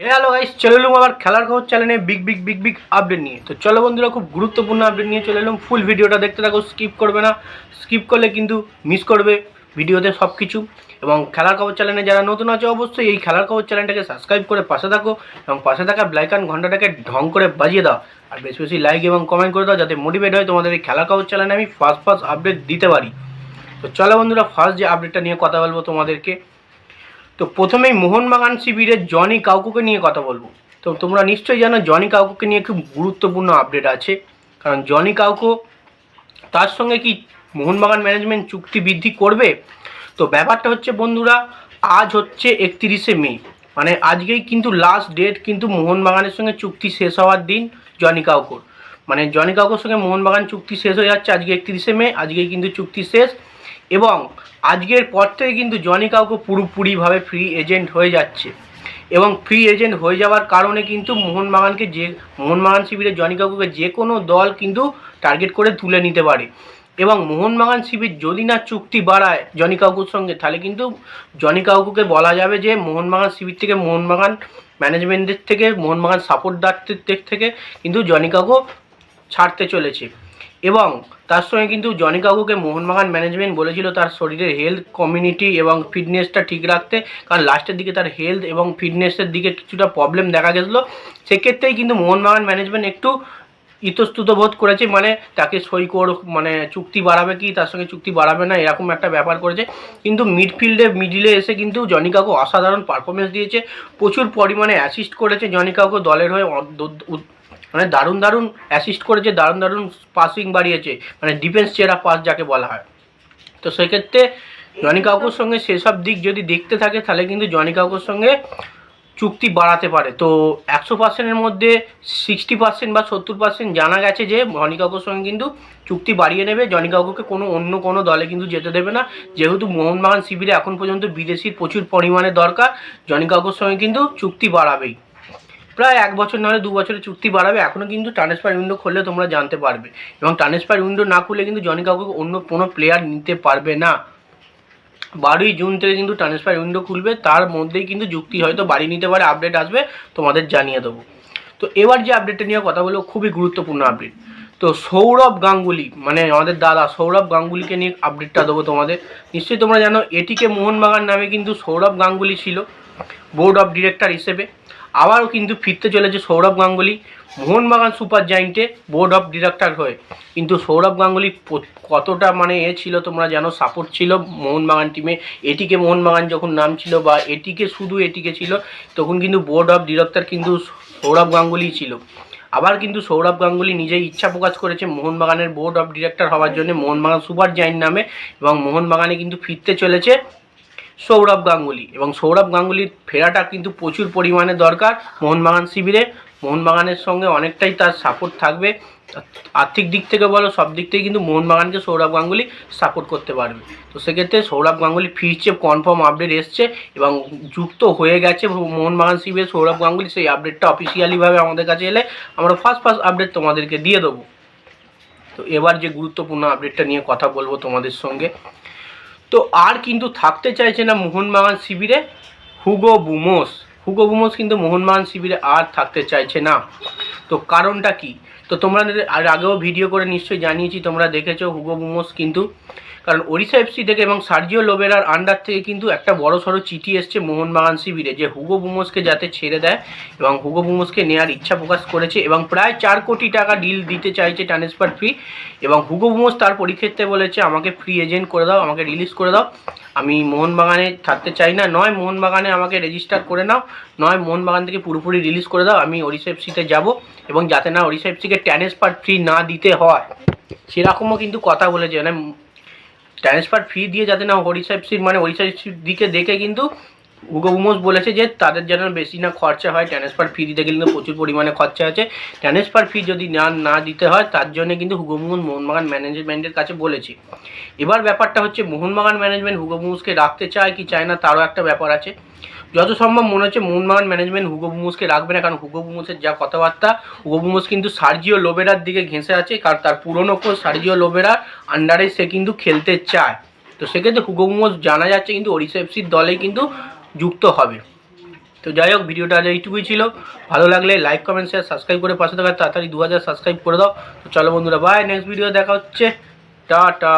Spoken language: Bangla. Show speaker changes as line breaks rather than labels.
হ্যালো গাইস চলে এলাম আবার খেলার খবর চ্যানেলে big big big big update নিয়ে। তো চলো বন্ধুরা, খুব গুরুত্বপূর্ণ আপডেট নিয়ে চলে এলাম। ফুল ভিডিওটা দেখতে থাকো স্কিপ করবে না। স্কিপ করলে কিন্তু মিস করবে ভিডিওতে সব কিছু এবং খেলার খবর চ্যানেলে যারা নতুন আছে, অবশ্যই এই খেলার খবর চ্যানেলটাকে সাবস্ক্রাইব করে পাশে থাকো এবং পাশে থাকা ব্লাইকান ঘন্টাটাকে ঢং করে বাজিয়ে দাও। আর বেশি বেশি লাইক এবং কমেন্ট করে দাও যাতে মোটিভেট হয় তোমাদের এই খেলার খবর চ্যানেলে আমি ফার্স্ট ফার্স্ট আপডেট দিতে পারি। তো চলো বন্ধুরা ফার্স্ট যে আপডেটটা নিয়ে কথা বলব তোমাদেরকে। তো প্রথমেই মোহনবাগান শিবিরের জনি কাউকুকে নিয়ে কথা বলব। তো তোমরা নিশ্চয়ই জানো জনি কাউকুকে নিয়ে খুব গুরুত্বপূর্ণ আপডেট আছে। কারণ জনি কাউকো তার সঙ্গে কি মোহনবাগান ম্যানেজমেন্ট চুক্তি বৃদ্ধি করবে? তো ব্যাপারটা হচ্ছে বন্ধুরা, আজ হচ্ছে একত্রিশে মে। মানে আজকেই কিন্তু লাস্ট ডেট কিন্তু মোহনবাগানের সঙ্গে চুক্তি শেষ হওয়ার দিন জনি কাউকোর। মানে জনি কাউকোর সঙ্গে মোহনবাগান চুক্তি শেষ হয়ে যাচ্ছে আজকে একত্রিশে মে, আজকেই কিন্তু চুক্তি শেষ। এবং আজকের পর থেকে কিন্তু জনি কাউকে পুরোপুরিভাবে ফ্রি এজেন্ট হয়ে যাচ্ছে। এবং ফ্রি এজেন্ট হয়ে যাওয়ার কারণে কিন্তু মোহনবাগানকে যে, মোহনবাগান শিবিরে জনি কাকুকে যে কোনো দল কিন্তু টার্গেট করে তুলে নিতে পারে। এবং মোহনবাগান শিবির যদি না চুক্তি বাড়ায় জনি কাকুর সঙ্গে, তাহলে কিন্তু জনি কাকুকে বলা যাবে যে, মোহনবাগান শিবির থেকে, মোহনবাগান ম্যানেজমেন্টের থেকে, মোহনবাগান সাপোর্টদারদের দিক থেকে কিন্তু জনি কাকু ছাড়তে চলেছে। এবং তার সঙ্গে কিন্তু জনি কাকুকে মোহনবাগান ম্যানেজমেন্ট বলেছিল তার শরীরের হেলথ কমিউনিটি এবং ফিটনেসটা ঠিক রাখতে। কারণ লাস্টের দিকে তার হেলথ এবং ফিটনেসের দিকে কিছুটা প্রবলেম দেখা গেছিল। সেক্ষেত্রেই কিন্তু মোহনবাগান ম্যানেজমেন্ট একটু ইতস্তুত বোধ করেছে। মানে তাকে সই কর মানে চুক্তি বাড়াবে কি, তার সঙ্গে চুক্তি বাড়াবে না, এরকম একটা ব্যাপার করেছে। কিন্তু মিডফিল্ডে মিডিলে এসে কিন্তু জনি কাকু অসাধারণ পারফরমেন্স দিয়েছে। প্রচুর পরিমাণে অ্যাসিস্ট করেছে জনি কাকু দলের হয়ে মানে দারুণ দারুণ অ্যাসিস্ট করেছে, দারুণ দারুণ পাসিং বাড়িয়েছে মানে ডিফেন্স চেরা পাস যাকে বলা হয়। তো সেক্ষেত্রে জনি কাকুর সঙ্গে সেসব দিক যদি দেখতে থাকে, তাহলে কিন্তু জনি কাকুর সঙ্গে চুক্তি বাড়াতে পারে। তো একশো পার্সেন্টের মধ্যে সিক্সটি পার্সেন্ট বা সত্তর পার্সেন্ট জানা গেছে যে, জনি কাকুর সঙ্গে কিন্তু চুক্তি বাড়িয়ে নেবে। জনি কাকুকে কোনো অন্য কোনো দলে কিন্তু যেতে দেবে না। যেহেতু মোহনবাগান শিবিরে এখন পর্যন্ত বিদেশির প্রচুর পরিমাণে দরকার, জনি কাকুর সঙ্গে কিন্তু চুক্তি বাড়াবেই। প্রায় এক বছর নাহলে দু বছরের চুক্তি বাড়াবে। এখনও কিন্তু ট্রান্সফার উইন্ডো খুললে তোমরা জানতে পারবে। এবং ট্রান্সফার উইন্ডো না খুলে কিন্তু জনি কাউকে অন্য কোনো প্লেয়ার নিতে পারবে না। বারোই জুন থেকে কিন্তু ট্রান্সফার উইন্ডো খুলবে। তার মধ্যেই কিন্তু যুক্তি হয়তো বাড়ি নিতে পারে আপডেট আসবে, তোমাদের জানিয়ে দেবো। তো এবার যে আপডেটটা নিয়ে কথা বলব, খুবই গুরুত্বপূর্ণ আপডেট তো সৌরভ গাঙ্গুলি মানে আমাদের দাদা সৌরভ গাঙ্গুলিকে নিয়ে আপডেটটা দেবো তোমাদের। নিশ্চয়ই তোমরা জানো, এটিকে মোহনবাগান নামে কিন্তু সৌরভ গাঙ্গুলি ছিল বোর্ড অফ ডিরেক্টর হিসেবে। আবারও কিন্তু ফিরতে চলেছে সৌরভ গাঙ্গুলি। মোহনবাগান সুপার জায়েন্টে বোর্ড অফ ডিরেক্টর হয়ে। কিন্তু সৌরভ গাঙ্গুলি কতটা মানে এ ছিল তোমরা জানো সাপোর্ট ছিল মোহনবাগান টিমে এটিকে মোহনবাগান যখন নাম ছিল বা এটিকে শুধু এটিকে ছিল, তখন কিন্তু বোর্ড অফ ডিরেক্টর কিন্তু সৌরভ গাঙ্গুলি ছিল। আবার কিন্তু সৌরভ গাঙ্গুলি নিজেই ইচ্ছা প্রকাশ করেছে মোহনবাগানের বোর্ড অফ ডিরেক্টর হওয়ার জন্য মোহনবাগান সুপার জায়েন্ট নামে এবং মোহনবাগানে কিন্তু ফিরতে চলেছে সৌরভ গাঙ্গুলি। এবং সৌরভ গাঙ্গুলির ফেরাটা কিন্তু প্রচুর পরিমাণে দরকার মোহনবাগান শিবিরে। মোহনবাগানের সঙ্গে অনেকটাই তার সাপোর্ট থাকবে। আর্থিক দিক থেকে বলো, সব দিক থেকে কিন্তু মোহনবাগানকে সৌরভ গাঙ্গুলি সাপোর্ট করতে পারবে। তো সেক্ষেত্রে সৌরভ গাঙ্গুলি ফিরছে কনফার্ম আপডেট এসছে এবং যুক্ত হয়ে গেছে মোহনবাগান শিবিরে সৌরভ গাঙ্গুলি। সেই আপডেটটা অফিসিয়ালিভাবে আমাদের কাছে এলে আমরা ফার্স্ট ফার্স্ট আপডেট তোমাদেরকে দিয়ে দেবো। তো এবার যে গুরুত্বপূর্ণ আপডেটটা নিয়ে কথা বলব তোমাদের সঙ্গে। তো আর কিন্তু থাকতে চাইছে না মোহনবাগান শিবিরে হুগো বুমোস। হুগো বুমোস কিন্তু মোহনবাগান শিবিরে আর থাকতে চাইছে না। তো কারণটা কি? তো তোমরা আর আগেও ভিডিও করে নিশ্চয়ই জানিয়েছি, তোমরা দেখেছ হুগো বুমোস কিন্তু। কারণ ওড়িশা এফসি থেকে এবং সার্জিও লোবেরার আন্ডার থেকে কিন্তু একটা বড় সড়ো চিঠি এসছে মোহনবাগান শিবিরে যে হুগো বুমোসকে যাতে ছেড়ে দেয় এবং হুগো বুমোসকে নেওয়ার ইচ্ছা প্রকাশ করেছে এবং প্রায় চার কোটি টাকা ডিল দিতে চাইছে ট্রান্সফার ফি এবং হুগো বুমোস তার পরিক্ষেত্রে বলেছে, আমাকে ফ্রি এজেন্ট করে দাও, আমাকে রিলিজ করে দাও। আমি মোহনবাগানে থাকতে চাই না। নয়, মোহনবাগানে আমাকে রেজিস্টার করে নাও। নয়, মোহনবাগান থেকে পুরোপুরি রিলিজ করে দাও। আমি ওড়িশা এফসিতে যাব এবং যাতে না ওড়িশা এফসিকে ট্রান্সফার ফ্রি না দিতে হয়। সেরকমও কিন্তু কথা বলেছে। মানে ট্রান্সফার ফি দিয়ে যাতে না ওড়িশা এফসির মানে ওড়িশা এফসির দিকে দেখে কিন্তু হুগো বলেছে যে তাদের যেন বেশি না খরচা হয়। ট্রান্সফার ফি দিতে গেলে প্রচুর পরিমাণে খরচা আছে। ট্রান্সফার ফি যদি না না দিতে হয়, তার জন্য কিন্তু হুগো মোহনবাগান ম্যানেজমেন্টের কাছে বলেছে। এবার ব্যাপারটা হচ্ছে মোহনবাগান ম্যানেজমেন্ট হুগো বুমোসকে রাখতে চায় কি চায় না, তারও একটা ব্যাপার আছে। যত সম্ভব মনে হচ্ছে মোহনবাগান ম্যানেজমেন্ট হুগো বুমোসকে রাখবে না, কারণ হুগো বুমোসের যা কথাবার্তা, হুগো কিন্তু সার্জিও লোবেরার দিকে ঘেঁষে আছে, কারণ তার পুরনো কোচ সার্জিও লোবেরার আন্ডারে সে কিন্তু খেলতে চায়। তো সেক্ষেত্রে হুগো জানা যাচ্ছে কিন্তু ওড়িশা দলে কিন্তু যুক্ত হবে। তো যাই হোক, ভিডিওটা আজ এইটুকুই ছিল। ভালো লাগলে লাইক কমেন্ট শেয়ার সাবস্ক্রাইব করে পাশে থাকার তাড়াতাড়ি দু হাজার সাবস্ক্রাইব করে দাও। তো চলো বন্ধুরা বাই নেক্সট ভিডিও দেখা হচ্ছে। টাটা!